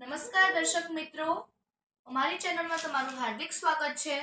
નમસ્કાર દર્શક મિત્રો. અમારી ચેનલમાં તમારું હાર્દિક સ્વાગત છે.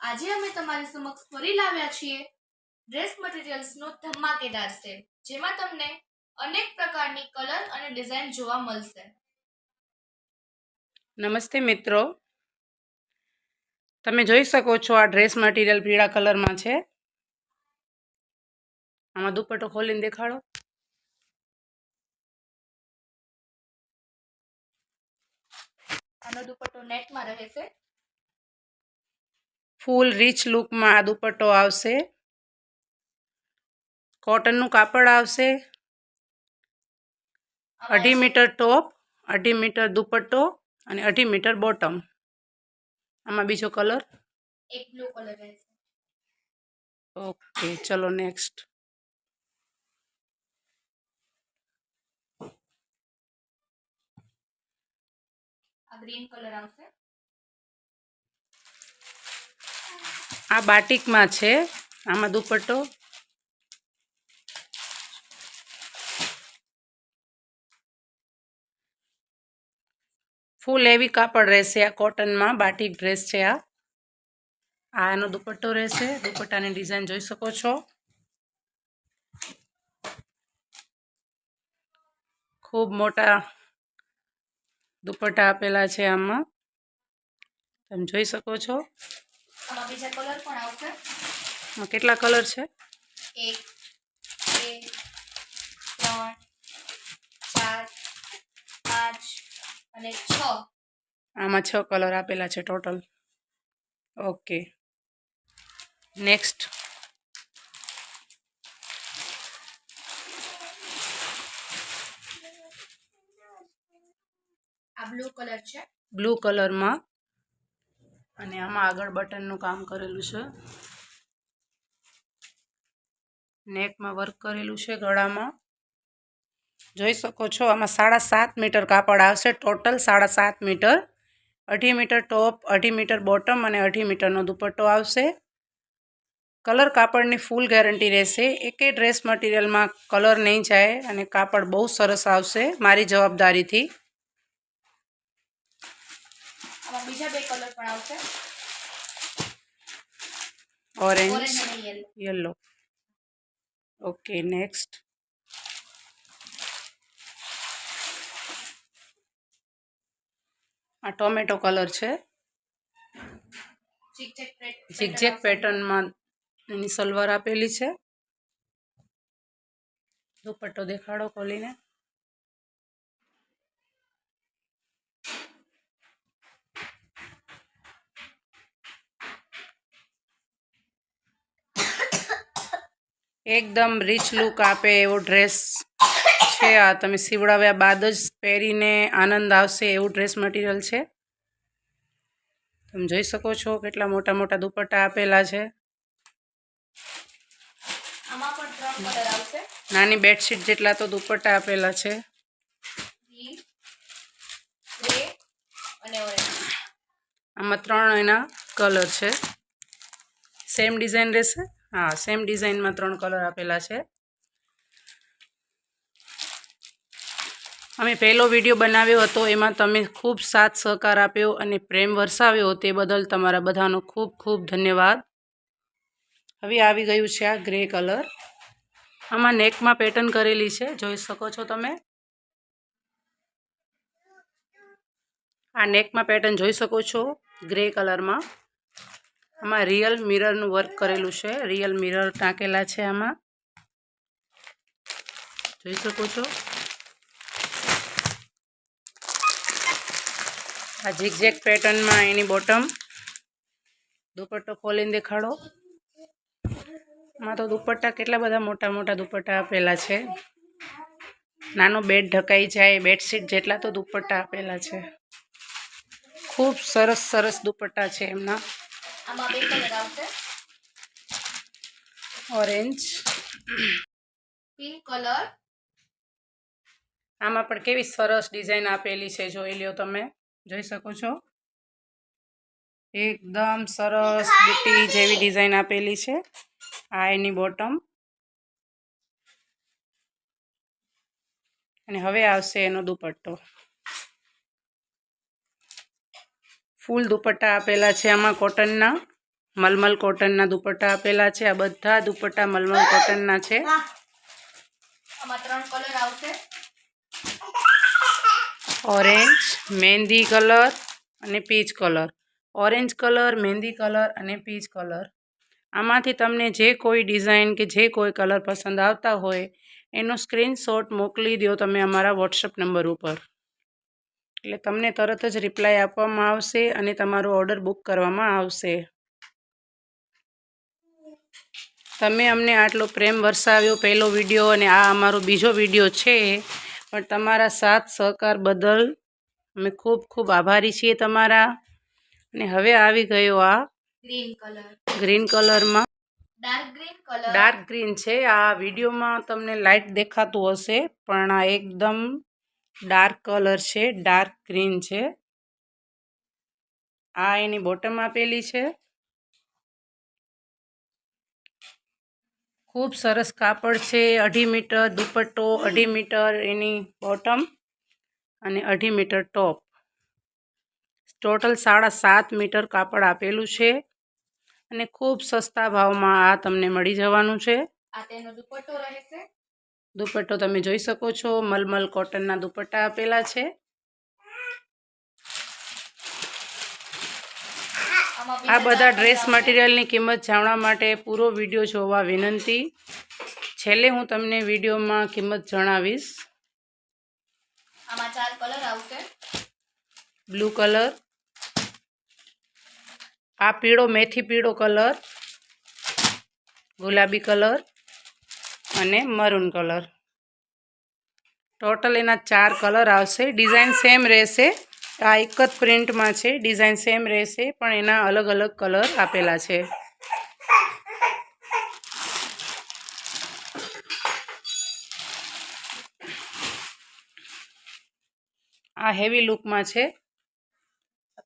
આજે અમે તમારી સમક્ષ ફરી લાવ્યા છીએ ડ્રેસ મટીરિયલ્સનો ધમાકેદાર સેલ જેમાં તમને અનેક પ્રકારની કલર અને ડિઝાઇન જોવા મળશે. નમસ્તે મિત્રો. તમે જોઈ શકો છો આ ડ્રેસ મટીરિયલ પીળા કલરમાં છે. આમાં દુપટ્ટો ખોલીને દેખાડો. આનો દુપટ્ટો નેટમાં રહેશે ફૂલ રીચ લુકમાં આ દુપટ્ટો આવશે. કોટનનું કાપડ આવશે. અઢી મીટર ટોપ અઢી મીટર દુપટ્ટો અને અઢી મીટર બોટમ. આમાં બીજો કલર? એક બ્લુ કલર રહેશે. ઓકે ચલો નેક્સ્ટ. આ ગ્રીન કલર આવશે. આ બાટિકમાં છે, આમાં દુપટ્ટો. ફૂલ એવી કાપડ રહેશે આ કોટનમાં, બાટિક ડ્રેસ છે આ. આ એનો દુપટ્ટો રહેશે, દુપટ્ટાની ડિઝાઇન જોઈ શકો છો. ખૂબ મોટા દુપટ્ટા આપેલા છે આમાં. તમે જોઈ શકો છો. બીજા કલર પણ આવશે. કેટલા કલર છે? એક બે ત્રણ ચાર પાંચ અને છ. આમાં છ કલર આપેલા છે total. Okay. Next. Blue colour છે. બ્લુ કલરમાં. અને આમાં આગળ બટનનું કામ કરેલું છે. નેકમાં વર્ક કરેલું છે ગળામાં. જોઈ શકો છો, આમાં સાડા સાત મીટર કાપડ આવશે. ટોટલ સાડા સાત મીટર. અઢી મીટર ટોપ, અઢી મીટર બોટમ અને અઢી મીટરનો દુપટ્ટો આવશે. કલર કાપડની ફૂલ ગેરંટી રહેશે. એકેય ડ્રેસ મટીરિયલમાં કલર નહીં જાય અને કાપડ બહુ સરસ આવશે, મારી જવાબદારીથી. આમાં બીજા બે કલર પણ આવશે. ઓરેન્જ ઓરેન્જ અને યલો યલો ઓકે નેક્સ્ટ આ ટોમેટો કલર છે. ઝિગઝેગ પેટ- ઝિગઝેગ આવશે. પેટર્નમાં એની સલવાર આપેલી છે. દુપટ્ટો દેખાડો ખોલીને. એકદમ રીચ લુક આપે એવો ડ્રેસ છે. આ તમે સીવડાવ્યા બાદ જ પહેરીને આનંદ આવશે એવું ડ્રેસ મટીરિયલ છે. તમે જોઈ શકો છો કેટલા મોટા મોટા દુપટ્ટા આપેલા છે. નાની બેડશીટ જેટલા તો દુપટ્ટા આપેલા છે. આમાં ત્રણ એના કલર છે. સેમ ડિઝાઇન રહેશે? હા સેમ ડિઝાઇનમાં ત્રણ કલર આપેલા છે. અમે પહેલો વીડિયો બનાવ્યો હતો, એમાં તમે ખૂબ સાથ સહકાર આપ્યો અને પ્રેમ વરસાવ્યો તે બદલ તમારા બધાનો ખૂબ ખૂબ ધન્યવાદ. હવે આવી ગયું છે આ ગ્રે કલર આમાં નેકમાં પેટર્ન કરેલી છે, જોઈ શકો છો તમે. આ નેકમાં પેટર્ન જોઈ શકો છો ગ્રે કલરમાં આમાં રિયલ મિરરનું વર્ક કરેલું છે. રિયલ મિરર ટાંકેલા છે આમાં. જોઈ શકો છો? આ ઝીકઝેક પેટર્નમાં એની બોટમ દુપટ્ટો ખોલીને દેખાડો. આમાં તો દુપટ્ટા કેટલા બધા મોટા મોટા દુપટ્ટા આપેલા છે. નાનો બેડ ઢકાઈ જાય બેડશીટ જેટલા તો દુપટ્ટા આપેલા છે. ખૂબ સરસ સરસ દુપટ્ટા છે એમના. આમાં બે કલર આવશે. ઓરેન્જ પિંક કલર આમાં પણ કેવી સરસ ડિઝાઇન આપેલી છે જોઈ લ્યો તમે. જોઈ શકો છો? એકદમ સરસ બીટી જેવી ડિઝાઇન આપેલી છે આ એની બોટમ અને હવે આવશે એનો દુપટ્ટો. ફૂલ દુપટ્ટા આપેલા છે આમાં કોટનના મલમલ કોટનના દુપટ્ટા આપેલા છે. આ બધા દુપટ્ટા મલમલ કોટનના છે. ઓરેન્જ મહેંદી કલર અને peach colour. Orange colour mehndi colour અને પીચ કલર. આમાંથી તમને જે કોઈ ડિઝાઇન કે જે કોઈ કલર પસંદ આવતા હોય એનો સ્ક્રીનશોટ મોકલી દો તમે અમારા વોટ્સઅપ નંબર ઉપર. એટલે તમને તરત જ રિપ્લાય આપવામાં આવશે અને તમારો ઓર્ડર બુક કરવામાં આવશે. તમે અમને આટલો પ્રેમ વરસાવ્યો પહેલો વીડિયો અને આ અમારો બીજો વીડિયો છે પણ તમારા સાથ સહકાર બદલ અમે ખૂબ ખૂબ આભારી છીએ તમારા. અને હવે આવી ગયો આ ગ્રીન કલર ગ્રીન કલરમાં dark green colour dark green છે. આ વિડીયોમાં તમને લાઇટ દેખાતું હશે પણ આ એકદમ ડાર્ક કલર છે, ડાર્ક ગ્રીન છે. આ એની બોટમ આપેલી છે. ખૂબ સરસ કાપડ છે, અઢી મીટર દુપટ્ટો, અઢી મીટર એની બોટમ અને અઢી મીટર ટોપ. ટોટલ સાડા સાત મીટર કાપડ આપેલું છે અને ખૂબ સસ્તા ભાવમાં આ તમને મળી જવાનું છે. આ તેનો દુપટ્ટો રહેશે. દુપટ્ટો તમે જોઈ શકો છો. મલમલ કોટનના દુપટ્ટા આપેલા છે. આ બધા ડ્રેસ મટીરિયલની કિંમત જાણવા માટે પૂરો વીડિયો જોવા વિનંતી. છેલ્લે હું તમને વિડીયોમાં કિંમત જણાવીશ. આમાં ચાર કલર આવશે. બ્લુ કલર આ પીળો મેથી પીળો કલર ગુલાબી કલર અને મરૂન કલર ટોટલ એના ચાર કલર આવશે. ડિઝાઇન સેમ રહેશે. આ એક જ પ્રિન્ટમાં છે. ડિઝાઇન સેમ રહેશે, પણ એના અલગ અલગ કલર આપેલા છે. આ હેવી લુકમાં છે.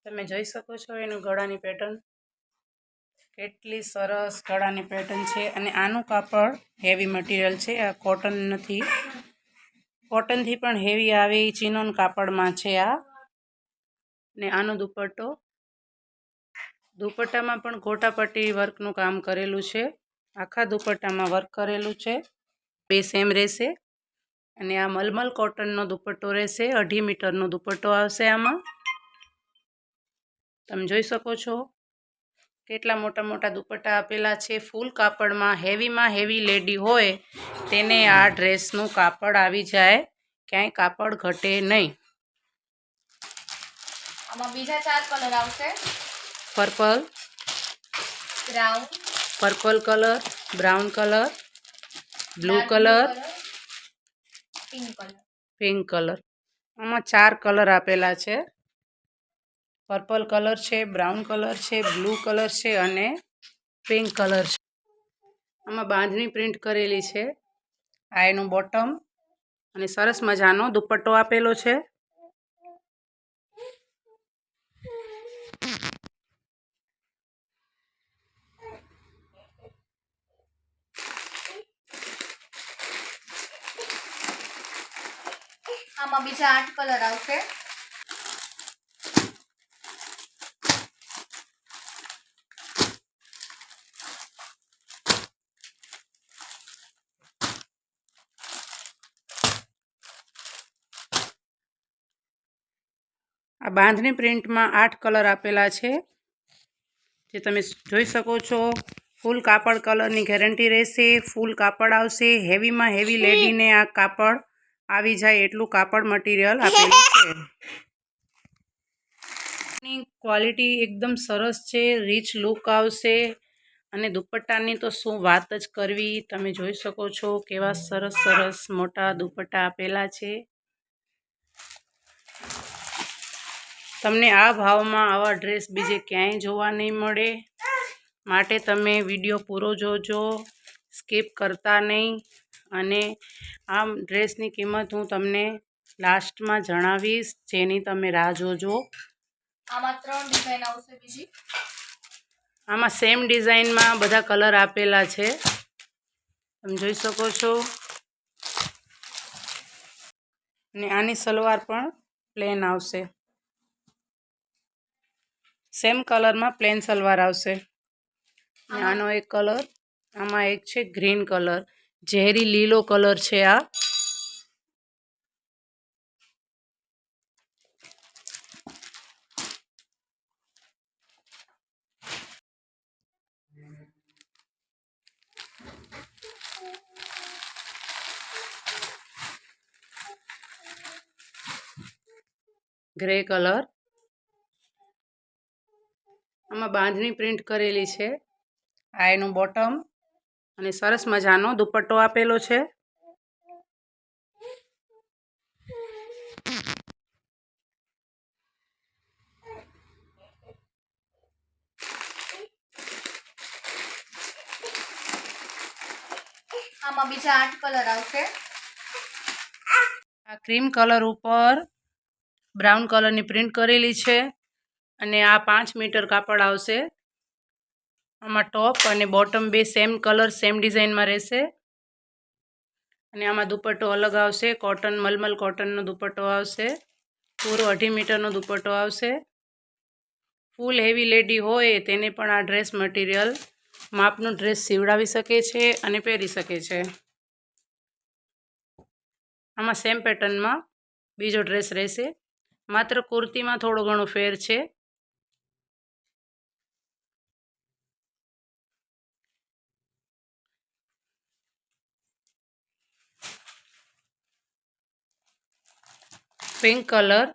તમે જોઈ શકો છો એનું ગળાની પેટર્ન કેટલી સરસ ગળાની પેટર્ન છે અને આનું કાપડ હેવી મટીરિયલ છે. આ કોટન નથી. કોટનથી પણ હેવી આવે એ ચીનોન કાપડમાં છે આ. ને આનો દુપટ્ટો. દુપટ્ટામાં પણ ગોટાપટ્ટી વર્કનું કામ કરેલું છે. આખા દુપટ્ટામાં વર્ક કરેલું છે. બે સેમ રહેશે. અને આ મલમલ કોટનનો દુપટ્ટો રહેશે. અઢી મીટરનો દુપટ્ટો આવશે આમાં. તમે જોઈ શકો છો. કેટલા મોટા મોટા દુપટ્ટા આપેલા છે? ફૂલ કાપડમાં હેવીમાં હેવી લેડી હોય તેને આ ડ્રેસનું કાપડ આવી જાય. ક્યાંય કાપડ ઘટે નહીં. આમાં બીજા ચાર કલર આવશે. Purple. Brown. Purple colour brown colour blue colour pink colour. Pink colour. આમાં ચાર કલર આપેલા છે. પર્પલ કલર છે, બ્રાઉન કલર છે, બ્લુ કલર છે અને પિંક કલર છે. આમાં બાંધણી પ્રિન્ટ કરેલી છે આ એનું બોટમ અને સરસ મજાનો દુપટ્ટો આપેલો છે. આમાં બીજા આઠ કલર આવશે. આ બાંધણી પ્રિન્ટમાં આઠ કલર આપેલા છે. જે તમે જોઈ શકો છો, ફૂલ કાપડ કલરની ગેરંટી રહેશે, ફૂલ કાપડ આવશે, હેવીમાં હેવી લેડીને આ કાપડ આવી જાય એટલું કાપડ મટીરિયલ આપેલું છે. ક્વોલિટી એકદમ સરસ છે, રીચ લુક આવશે. અને દુપટ્ટાની તો શું વાત જ કરવી, તમે જોઈ શકો છો કેવા સરસ સરસ મોટા દુપટ્ટા આપેલા છે. તમને આ ભાવમાં આવા ડ્રેસ બીજે ક્યાંય જોવા નહીં મળે. માટે તમે વીડિયો પૂરો જોજો સ્કીપ કરતા નહીં. અને આ ડ્રેસની કિંમત હું તમને લાસ્ટમાં જણાવીશ જેની તમે રાહ જોજો. આમાં ત્રણ ડિઝાઇન આવશે બીજી. આમાં સેમ ડિઝાઇનમાં બધા કલર આપેલા છે. તમે જોઈ શકો છો. અને આની સલવાર પણ પ્લેન આવશે. સેમ કલરમાં પ્લેન સલવાર આવશે. આનો એક કલર આમાં એક છે ગ્રીન કલર ઝેરી લીલો કલર છે આ. ગ્રે કલર આમાં બાંધણી પ્રિન્ટ કરેલી છે. આ એનું બોટમ અને સરસ મજાનો દુપટ્ટો આપેલો છે. આમાં બીજા આઠ કલર આવશે. આ ક્રીમ કલર ઉપર બ્રાઉન કલરની પ્રિન્ટ કરેલી છે. અને આ પાંચ મીટર કાપડ આવશે. આમાં ટોપ અને બોટમ બે સેમ કલર સેમ ડિઝાઇનમાં રહેશે. અને આમાં દુપટ્ટો અલગ આવશે. કોટન મલમલ કોટનનો દુપટ્ટો આવશે. પૂરો અઢી મીટરનો દુપટ્ટો આવશે. ફૂલ હેવી લેડી હોય તેને પણ આ ડ્રેસ મટીરિયલ માપનો ડ્રેસ સીવડાવી શકે છે અને પહેરી શકે છે. આમાં સેમ પેટર્નમાં બીજો ડ્રેસ રહેશે. માત્ર કુર્તીમાં થોડો ઘણો ફેર છે. Pink colour.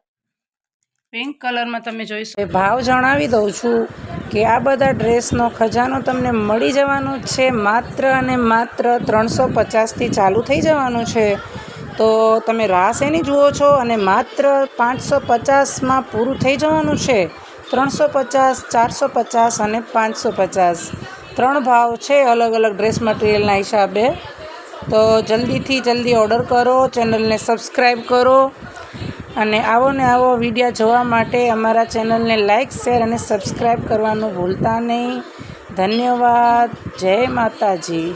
પિંક કલરમાં તમે જોઈ શકો. ભાવ જણાવી દઉં છું કે આ બધા ડ્રેસનો ખજાનો તમને મળી જવાનો છે માત્ર અને માત્ર ત્રણસો પચાસથી ચાલુ થઈ જવાનું છે. તો તમે રાસ એની જુઓ છો અને માત્ર પાંચસો પચાસમાં પૂરું થઈ જવાનું છે. ત્રણસો પચાસ, ચારસો પચાસ અને પાંચસો પચાસ. ત્રણ ભાવ છે અલગ અલગ ડ્રેસ મટીરિયલના હિસાબે. તો જલ્દીથી જલ્દી ઓર્ડર કરો, ચેનલને સબસ્ક્રાઈબ કરો. અને આવો ને આવો વીડિયો જોવા માટે અમારા ચેનલને લાઇક શેર અને સબસ્ક્રાઈબ કરવાનું ભૂલતા નહીં. ધન્યવાદ. જય માતાજી.